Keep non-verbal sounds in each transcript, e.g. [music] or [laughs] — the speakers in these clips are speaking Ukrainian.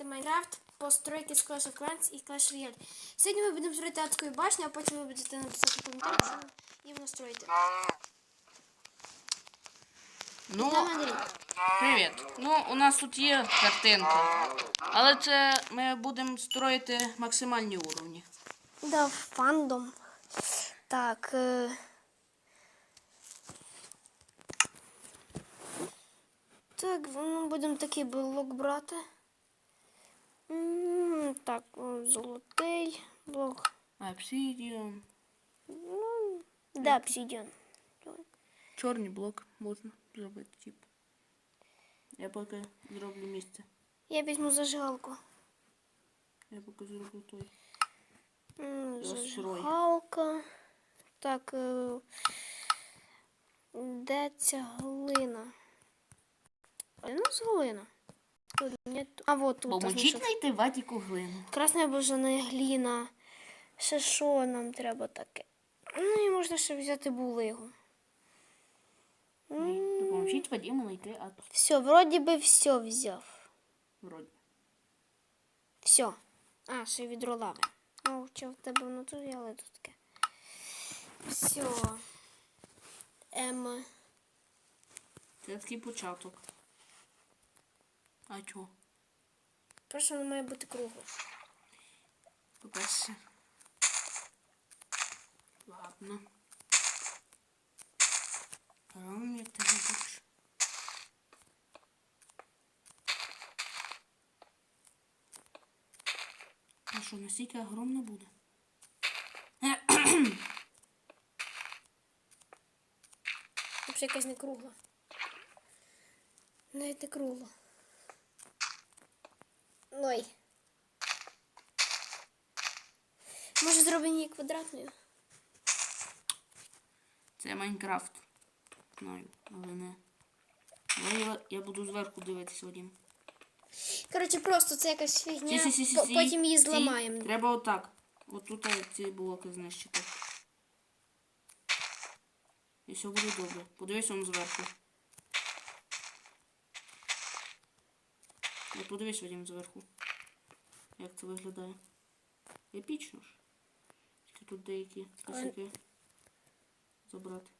грати Майнкрафт, постройки з Clash of Clans і Clash Royale. Сьогодні ми будемо строїти адську башню, а потім ви будете написати коментар, що їм настроїти. Ну, привіт. Ну, у нас тут є картинка. Але це ми будемо строїти максимальні уровні. Да, фандом. Так. Е... Так, ну будемо такий блок брати. Так, золотий блок. Obsidian. Ну, да, обсидіан. Чорний блок можна зробити, тип. Я поки зроблю місце. Я візьму зажигалку. Я поки зроблю той. Зажигалка. Так. Е... Де ця глина? Ну, з глина. Тут нет- А, вот тут. Поможіть знайшов. знайти ватіку глину. Красна бажана гліна. Ще що нам треба таке? Ну і можна ще взяти булигу. Допоможіть Вадиму знайти ат. Все, вроді би все взяв. Вроді. Все. А, ще відро лави. Ну, чи в тебе воно тут але тут таке. Все. Ем. Це такий початок. А чого? Просто воно має бути кругле. По-перше. Ладно. Ром, як ти робиш? А що, настільки огромно буде? Взагалі якась не кругла. Навіть не кругла. Ой. Може зробимо її квадратною? Це Майнкрафт. Знаю, але не. Я, я буду зверху дивитися Вадим. Коротше, просто це якась фігня. Сі, сі, сі, сі. Потім її зламаємо. Треба отак. От тут е, ці блоки знищити. І все буде добре. Подивись он зверху. От подивись Вадим зверху. Як це виглядає. Епічно ж. Тільки тут деякі косяки забрати.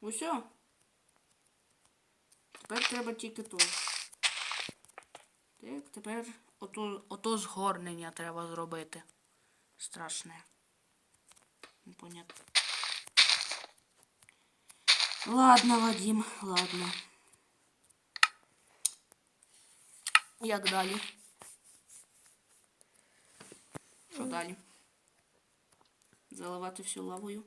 Усьо. Тепер треба тільки то. Так, тепер ото, ото згорнення треба зробити. Страшне. Непонятно. Ладно, Вадим, ладно. Як далі? Що далі? Заливати всю лавою?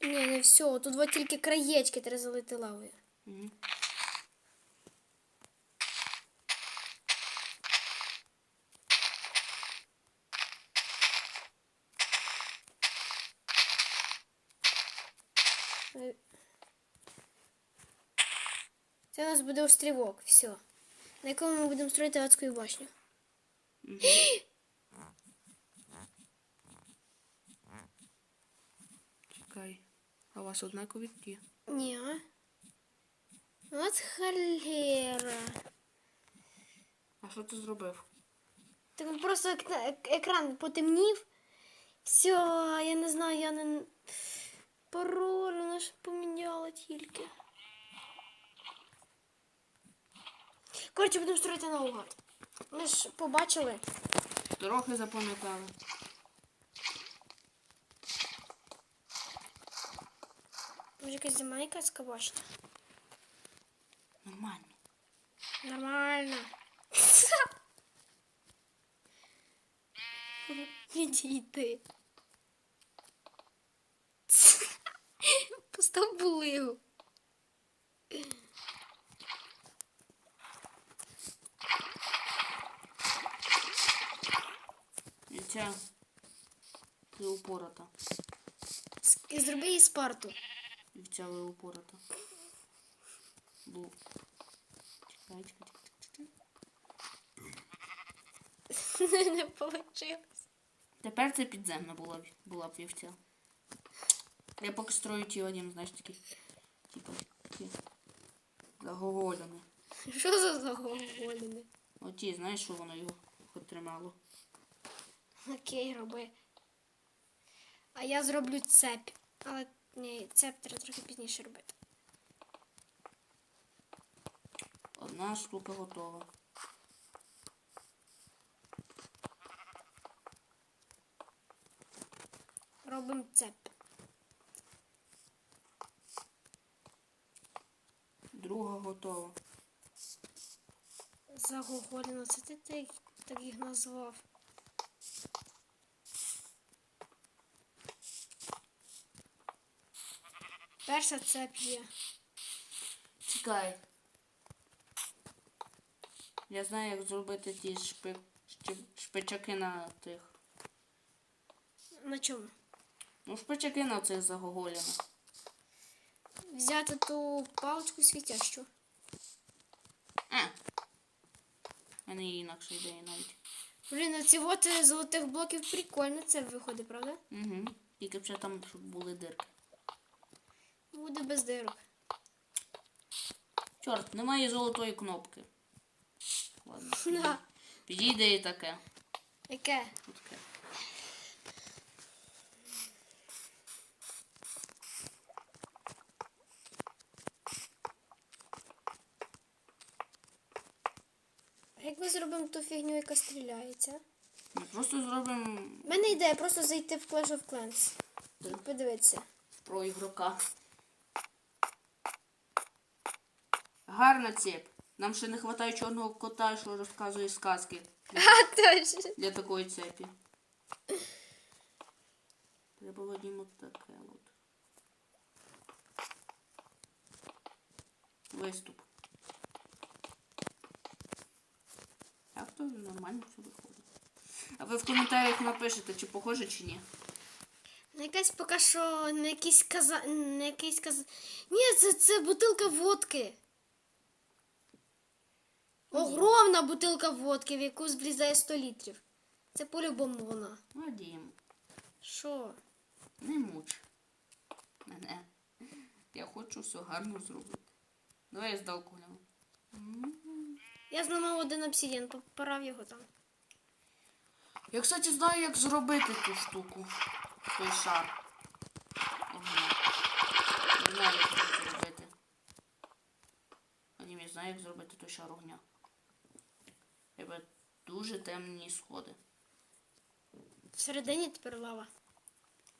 Ні, не все. Тут от тільки краєчки треба залити лавою. Угу. Це у нас буде острівок, все. На якому ми будемо строїти адську башню. Чекай. А у вас однакові ті? Ні. От халера. А що ти зробив? Так он просто ек- ек- екран потемнів. Все, я не знаю, я не. Пароль вона ж поміняла тільки. Коротше, будемо строїти наугад. Ми ж побачили. Трохи запам'ятали. Може якась зима якась башня. Нормально. Нормально. [laughs] Відійди. Постав булигу. І ця ти упората. С- Зроби їй спарту. Ви упората. Бу. Чекай, чекай, чекай, чекай. [laughs] Не вийшло. Тепер це підземна була, б- була б вівця. Я поки строю ті одім, знаєш, такі. Типу, такі. Заголені. Що за заговорення? Оті, знаєш, що воно його отримало. Окей, роби. А я зроблю цепь. Але ні, цепь треба трохи пізніше робити. Одна штука готова. Робимо цепь. Друга готова. Загоголіно, це ти так їх назвав. Перша цепь є. Чекай. Я знаю, як зробити ті шпи... щеп- шпичаки на тих. На чому? Ну, шпичаки на цих загоголіна. Взяти ту паличку світящу. А. У мене є інакша ідея навіть. Блін, а ці от е, золотих блоків прикольно це виходить, правда? Угу. Тільки б ще там, щоб були дирки. Буде без дирок. Чорт, немає золотої кнопки. Ладно. [laughs] Підійде і таке. Яке? Таке. Як ми зробимо ту фігню, яка стріляється? Ми просто зробимо У мене ідея просто зайти в Clash of Clans. Так. Подивитися. про ігрока. Гарна цеп. Нам ще не вистачає чорного кота, що розказує сказки А, точно. для такої цепі. Треба от таке от. Виступ. Так то нормально все виходить. А ви в коментарях напишете, чи похоже, чи ні. На якась поки що на якийсь каза... на якийсь каза... Ні, це, це бутилка водки. Огромна бутилка водки, в яку влізає 100 літрів. Це по-любому вона. Вадим, Що? не муч мене. Я хочу все гарно зробити. Давай я здалку гляну. Я зламав один обсидіан, порав його там. Я, кстати, знаю, як зробити ту штуку. Той шар. Ага. Не знаю, як зробити. Вадим, я знаю, як зробити той шар огня. Треба дуже темні сходи. Всередині тепер лава.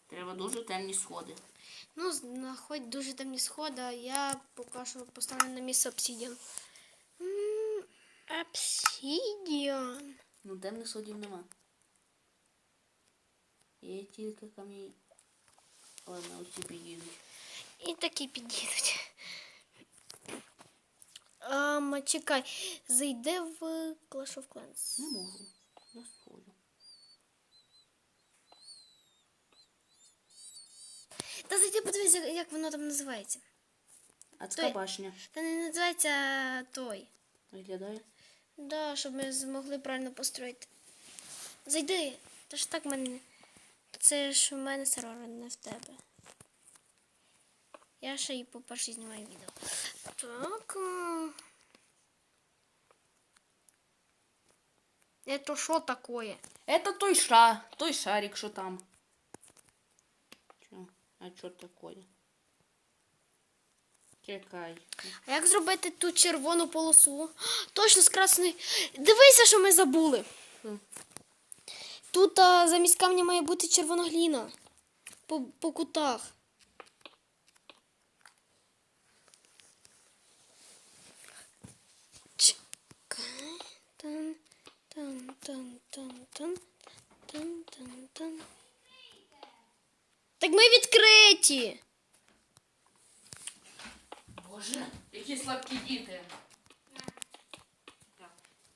Треба дуже темні сходи. Ну, знаходь дуже темні сходи, а я поки що поставлю на місце обсидіан. М, Ну, темних сходів нема. Є тільки камінь. Ладно, оці підійдуть. І такі підійдуть. А, чекай, зайди в Clash of Clans. Не можу. Я сходжу. Та зайди подивись, як- воно там називається. А це Той. башня. Та не називається той. Виглядає? Да, щоб ми змогли правильно построїти. Зайди. Та ж так в мене. Це ж у мене сервер, не в тебе. Я ще і по першій знімаю відео. Так. Это що такое? Это той ша, той шарик, що там. Чо? А що такое? Чекай. А як зробити ту червону полосу? Точно з красної. Дивися, що ми забули. Тут а, замість камня має бути червона гліна. По, по кутах. Відкриті. Боже, які слабкі діти.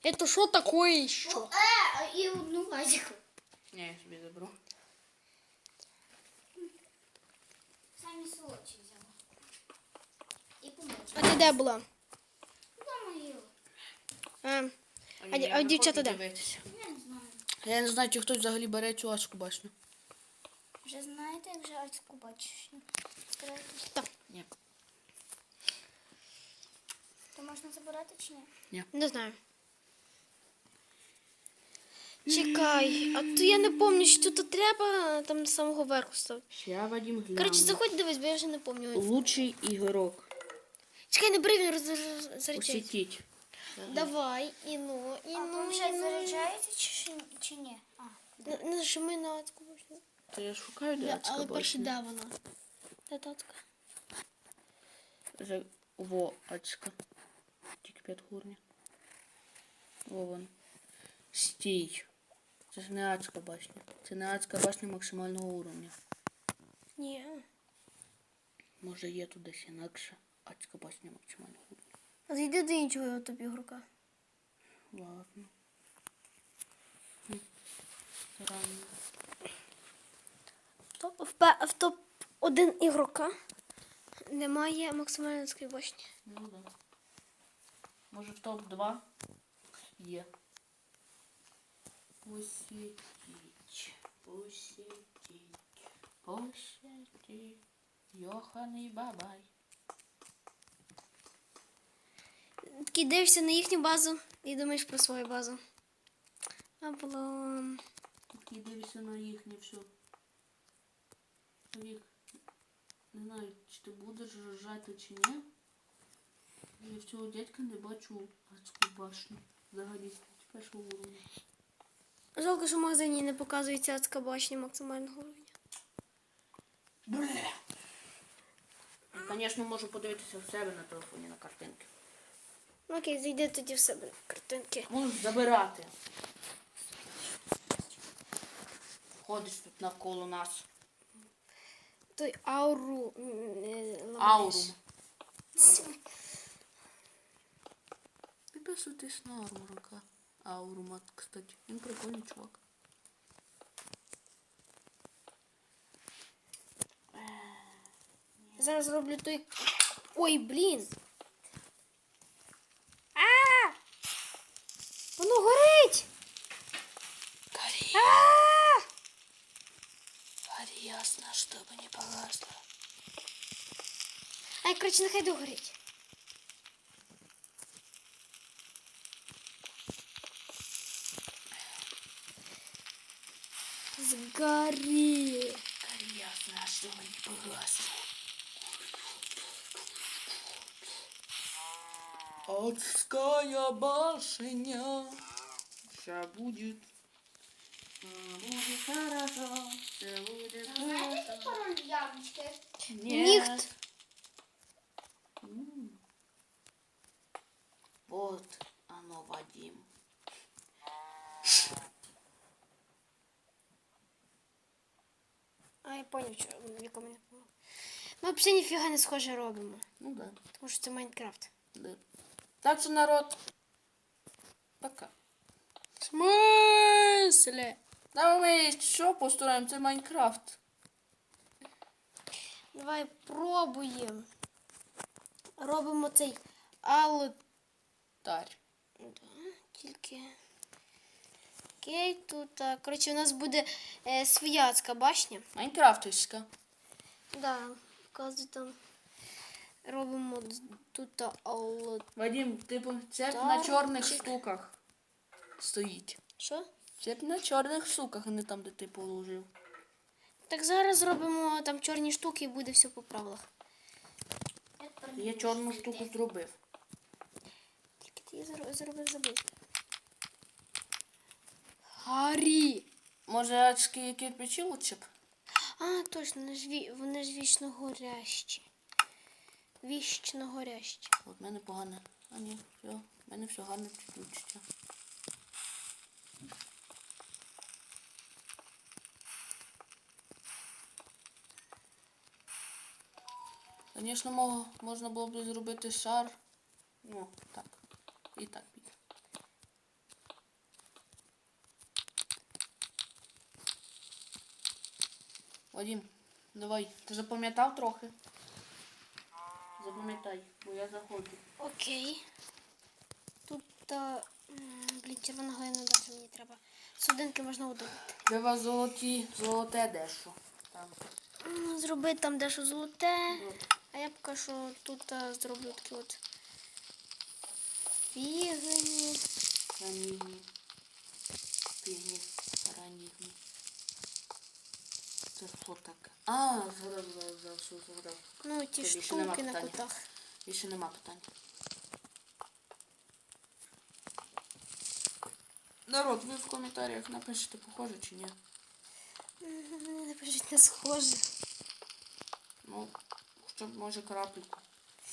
Это що такое ще? Е, і одну лазіку. Ні, я собі заберу. Самі солодші взяла. І помочу. А ти де була? Дома їла. А, А а не дівчата де? Я не знаю. Я не знаю, чи хтось взагалі бере цю адську башню. Вже знаєте, як же Ацьку бачиш? Так, Ні. То можна забирати чи ні? не знаю. Чекай, а то я не пам'ятаю, що тут треба там з самого верху ставити. Ще Вадим гляну. Коротше, заходь дивись, бо я вже не пам'ятаю. Лучший ігрок. Чекай, не бери, він роз- заряджається. Давай, і ну, і А ну, і ну. заряджається чи, чи ні? А, Нажми на адську башню. То я шукаю, де Да, але перше, де вона? Де та? За... Во, адська. Тільки п'ять гурня. Во вон. Стій. Це ж не адська башня. Це не адська башня максимального уровня. Ні. Може є тут десь інакше. Адська башня максимального уровня. А зайди до іншого тобі ігрока. Ладно. М. В, в топ-1 ігрока немає максимальної адської башні. Ну да. Може в топ-2 є. Посітіть. Посітіть. Посітіть. Йоханий бабай. Такий дивишся на їхню базу і думаєш про свою базу. Облом. Такий дивишся на їхнє все. Вік, не знаю, чи ти будеш ржати чи ні. Я в цього дядька не бачу адську башню. Взагалі, з першого уровня. Жалко, що в магазині не показується адська башня максимального рівня. Бля. Звісно, можу подивитися в себе на телефоні на картинки. Ну окей, зайди тоді в себе на картинки. Можу забирати. Ходиш тут навколо нас. Той ауру. м, не ламаєш. Аурум. Підписуйтесь на Аурумака. Аурумат, кстати. Він прикольний чувак. Зараз роблю той. Ой, блін. А! Воно горить! Гори, А! ясно, чтобы не полазла. Ай, короче, нехай гореть. Сгори. Ясно, чтобы не полазла. Адская башня. все будет Всё будет хорошо. Все будет знаєте хорошо. пароль яблучки? Нихт. М. Вот оно, Вадим. А, я поняв, що в якому не було. Ми взагалі ніфіга не схоже робимо. Ну да. Тому що це Майнкрафт. да. Так что, народ, пока. В смысле? Да ми що построїмо? Це Майнкрафт. Давай пробуємо. Робимо цей алтарь. Тарь. Да, тільки. Окей, тут. Коротше, у нас буде е, свояцька башня. Майнкрафтівська. Да, вказуй там. Робимо тут алтарь. Вадим, типу, це на чорних штуках стоїть. Що? Це на чорних штуках, а не там, де ти положив. Так зараз зробимо там чорні штуки і буде все по правилах. Я чорну штуку зробив. Тільки ти її зро- зробив забив. Гарі! Може, адські кирпичі лучше б? А, точно, вони ж, ві... вони ж вічно горящі. Вічно горящі. От в мене погано. А ні, все. В мене все гарно підключиться. Звісно, можна було б зробити шар. Ну, так. І так піде. Вадим, давай. Ти запам'ятав трохи? Запам'ятай, бо я заходжу. Окей. Тут, а, м, блін, червона глина далі мені треба. Судинки можна удалити. Вас золоті, золоте дещо. Там. М, Зробити там дещо золоте. А я поки що тут а, зроблю такі от фігні. Ранігні. Півні. Ранігні. Це що таке? А, згадав, згадав, згадав, все згадав. Ну, ті Тобі ще нема штуки на питань? кутах. Більше нема питань. Народ, ви в коментарях напишете, похоже чи ні. М, Напишіть не схоже. Ну, б може крапельку.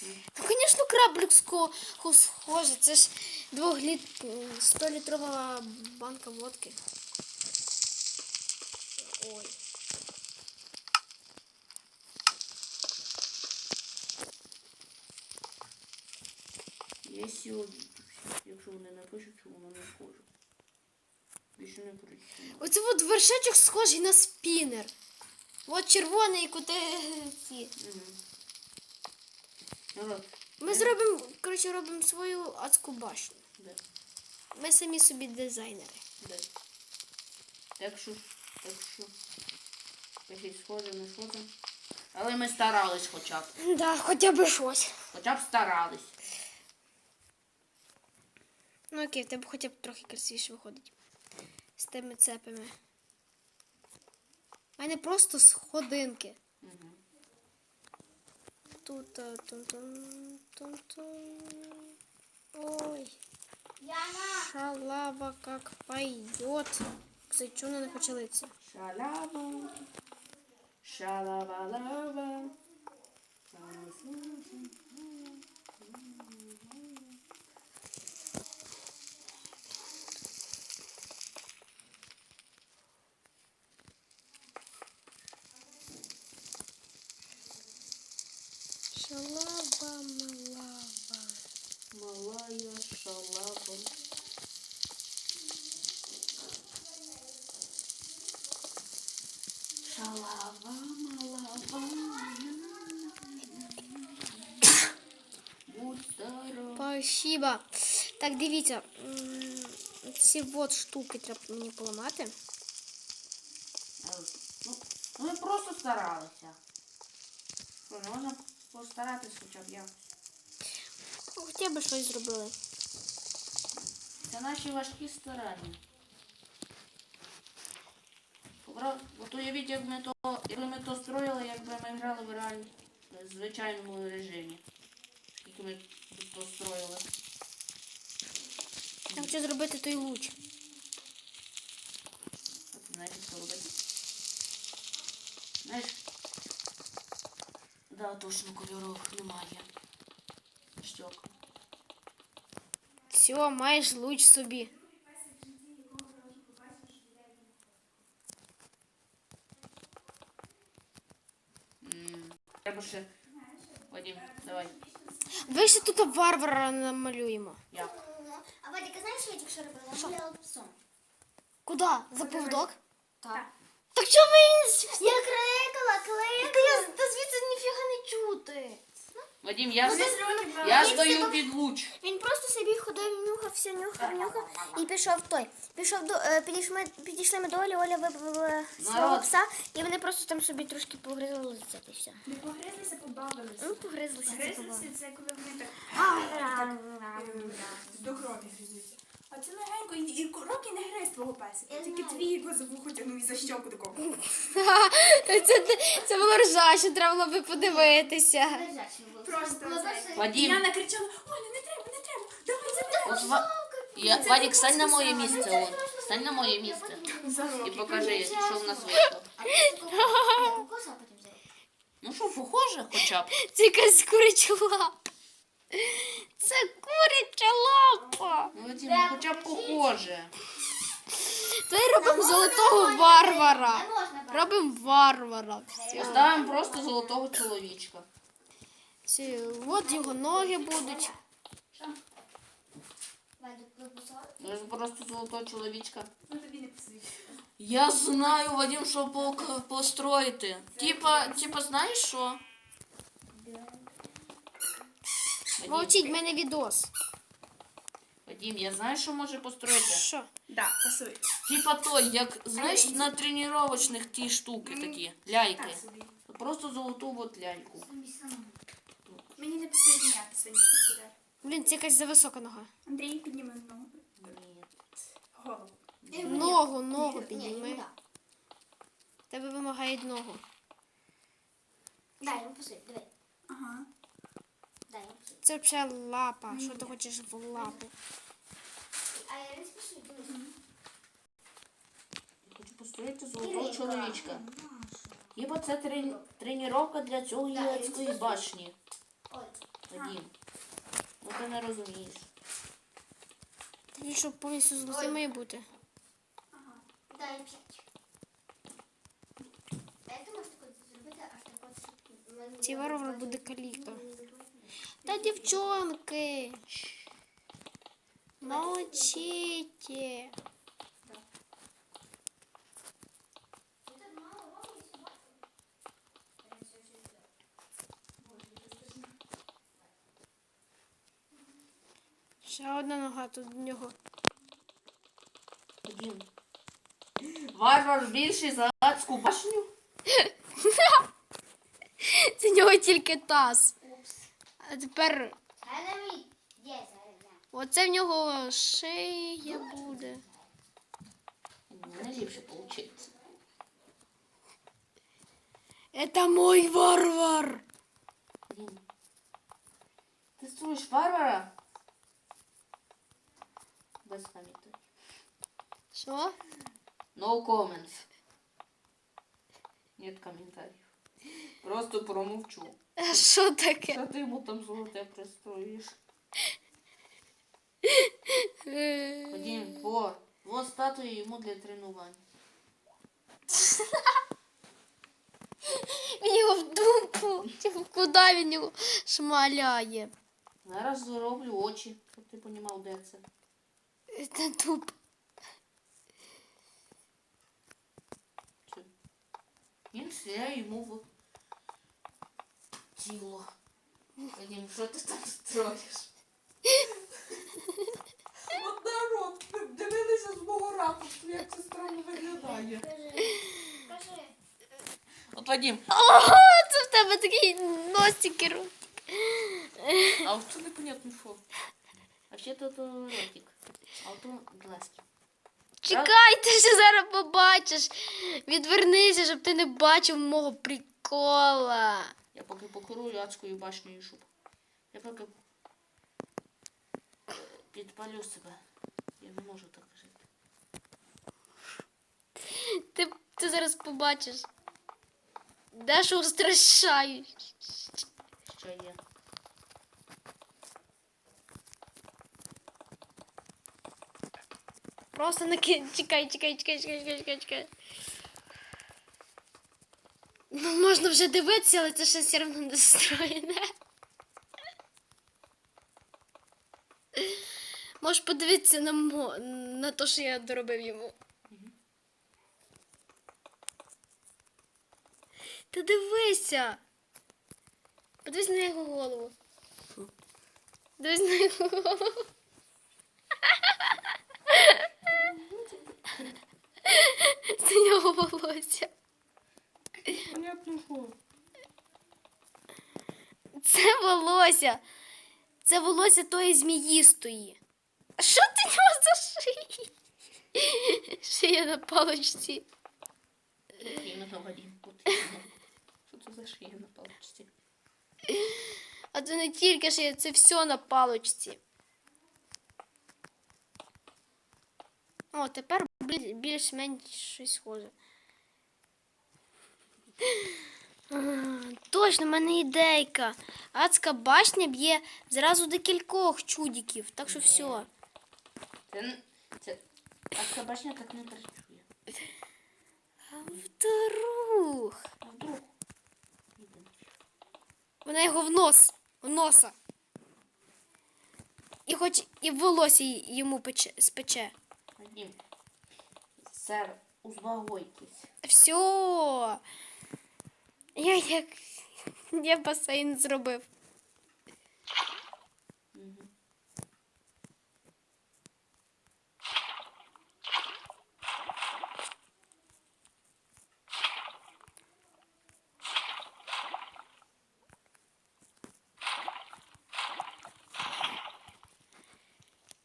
Ну, звісно, краблик ско- схоже. Це ж 2 літ... 100 літрова банка водки. Ой. Є сьогодні. Якщо вони напишуть, що воно не схоже. Більше не прочитаю. Оце от вершечок схожий на спінер. От червоний куди ці. Народ, Ми зробимо, коротше, робимо свою адську башню. де? Ми самі собі дизайнери. Де? Так що, так що. Пишіть схоже, не схоже. Але ми старались хоча б. Да, хоча б щось. Хоча б старались. Ну окей, в тебе хоча б трохи красивіше виходить. З тими цепами. У мене просто сходинки. Угу. Тут тун тун тун тун Ой, Яна! шалава как пойдет. Кстати, что она почали це? Шалава. Шалава-лава. Шалава малава. Малая шалава. Шалава, малава. Будь здоров. Спасибо. Так, дивіться. м, Ці от штуки треба мені поламати. Але, Ну, ну, ми просто старалися. Що, не можна постаратись хоча б. Ну, Хоча б щось зробили. Це наші важкі старання. От уявіть, як ми то, якби ми то строїли, якби ми грали в реальному звичайному режимі. Скільки ми то строїли. Я хочу зробити той луч. От знаєте, що робити? Знаєш? Да, точно кольорових немає. Штьок. Все, маєш луч собі. Треба ще. Вадим, давай. Ви ще тут варвара намалюємо. Я. А Вадик, а знаєш, що я тільки що робила? Я гуляла псом. Куди? За поводок? Так. Так чому він... Я кликала, кликала. я, та звідси ніфіга не чути. Вадим, я, Ну, ти я Він стою під луч. Він просто собі ходив, нюхався, нюхав, нюхав і пішов той. Пішов до е, підійшли, підійшли ми до Олі, Оля вибрала свого Народ. пса, і вони просто там собі трошки погризли це і все. Не погризлися, побавилися. Ну, погризлися це Гризлися побачили. це коли вони так так, е, до крові гризуться. А це легенько, і, і роки не гриз твого песика. Я Тільки знаю. твій його за вухо тягнув і за щоку такого. [laughs] Це, це було ржаще, треба було би подивитися. Просто це. І Вадим, я накричала, Оля, не треба, не треба, давай забирай. от Ва... я... Вадик, стань на моє місце. Он. Стань на моє місце. За І роки. покажи, [laughs] що в нас вийшло. Потім. Ну що, похоже хоча б. Це якась куряча лапа. Це куряча лапа. Ну, Вадим, ну хоча б похоже. Давай робимо золотого варвара. Робимо варвара. Все. Поставимо просто золотого чоловічка. Все. От його ноги будуть. Ж просто золотого чоловічка. Ну. Я знаю, Вадим, що пок- построїти. Типа, типа, знаєш що? Вадим, Мовчіть, в мене відос. Вадим, я знаю, що може построїти. Що? Да. Типа той, як знаєш, на тренувачних ті штуки такі, ляйки. Так собі. Просто золоту от ляльку. Мені не ніяк сонячний удар. Блін, це якась зависока нога. Андрій, підніми ногу. Ні. Голову. Ногу, ногу Ні, підніми. Тебе вимагають ногу. Дай посуй, диви. Ага. Це взагалі лапа. Що ти хочеш в лапу? А я не. Я хочу построїти золотого чоловічка. Хіба це трен... тренування для цього гігантської башні? Вадим. Ну ти не розумієш. Тоді що повністю золотий має бути. Дай п'ять. Мене варвар буде каліка. Та дівчонки. Молчите. Ще одна нога тут в нього. Вадим. Варвар більший за адську башню? [laughs] Це в нього тільки таз. А тепер оце в нього шия буде. Это мой варвар. Вадим. Ти строїш варвара? Без коментарів. Що? No comments. Нет комментариев. Просто промовчу. А Що таке? Що ти йому там золоте пристроїш? Вадим, во, во статуї йому для тренувань. Він його в дупу. Типу, куди він його шмаляє? Зараз зроблю очі, щоб ти понімав, де це. Це. Все. Він стріляє йому в тіло. Вадим, що ти там строїш? От народ, дивилися з мого ракурсу, як це странно виглядає. Кажи. От Вадим, Ого, це в тебе такий носик. і ру- а от це непонятно що. А ще тут е, ротик. А от глазки. Чекай, ти ще зараз побачиш. Відвернися, щоб ти не бачив мого прикола. Поки покорую адською башнею, щоб. Я поки підпалю себе. Я не можу так жити. Ти, ти зараз побачиш. Дашу устрашаю. Що є? Просто наки... Чекай, чекай, чекай, чекай, чекай, чекай, чекай. Ну, можна вже дивитися, але це ще все одно не застроєне. Можеш подивитися на, мо... на те, що я доробив йому. Та дивися. Подивись на його голову. Дивись на його голову. Це його волосся. Понятно. Це волосся. Це волосся тої зміїстої. А що ти нього за шиї? Шия на паличці. Іменно Вадим. От. Що це за шия на паличці? А це не тільки шия, це все на паличці. О, тепер більш-менш щось схоже. А, Точно, в мене ідейка. Адська башня б'є зразу декількох чудиків, так що все. Це, це... Адська башня так не працює. А вдруг. А вдруг? Вона його в нос, в носа. І хоч і волосся йому пече, спече. Вадим. Сер, успокойтесь. Все. Я як я басейн зробив.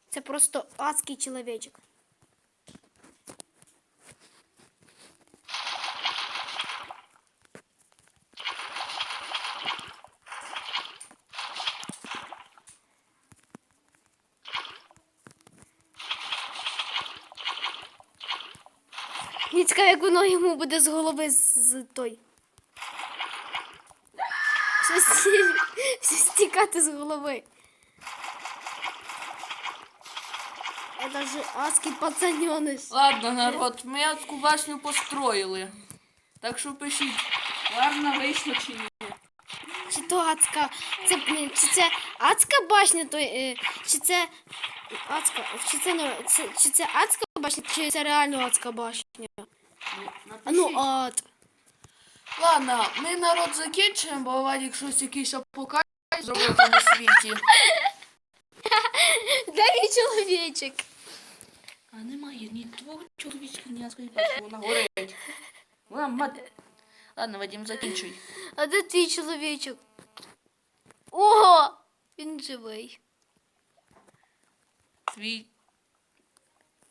Це просто адський чоловічок. Йому буде з голови з, той. Все, сті- все стікати з голови. Это же адский пацаненыш. Ладно, народ, ми адську башню построїли. Так що пишіть. Гарно вийшло чи ні? Чи то адська. Це, чи це адська башня, то, е, чи це адська, чи це, ну, це, чи це адська башня, чи це реально адська башня? А ну ад. Ладно, ми народ закінчуємо, бо Вадік щось якийсь апокаліпсис зробив цьому світі. [laughs] Де мій чоловічок? А немає ні твого чоловічка, ні башні, вона горить. Вона мат... Ладно, Вадим, закінчуй. А де твій чоловічок? Ого! Він живий. Твій.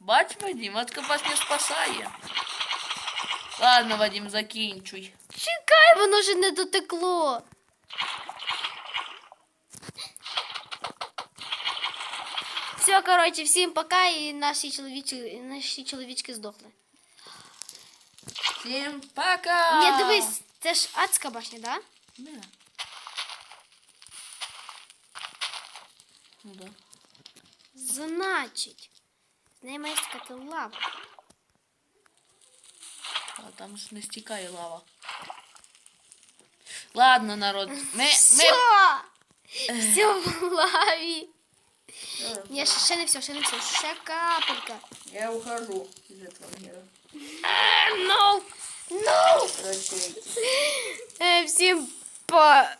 Бач, Вадим, адська башня спасає. Ладно, Вадим, закінчуй. Чекай, воно ж не дотекло. Все, коротше, всім пока, і наші чоловічки, наші чоловічки здохли. Всім пока! Ні, дивись, це ж адська башня, да? Не. Ну да. Значить, з неї має стікати лава. А там ж не стікає лава. Ладно, народ. Ми, ми... Все! Все в лаві. Ні, ще, ще не все, ще не все. Ще капелька. Я ухожу из этого мира. No! No! Прощайте. Е, Всім па...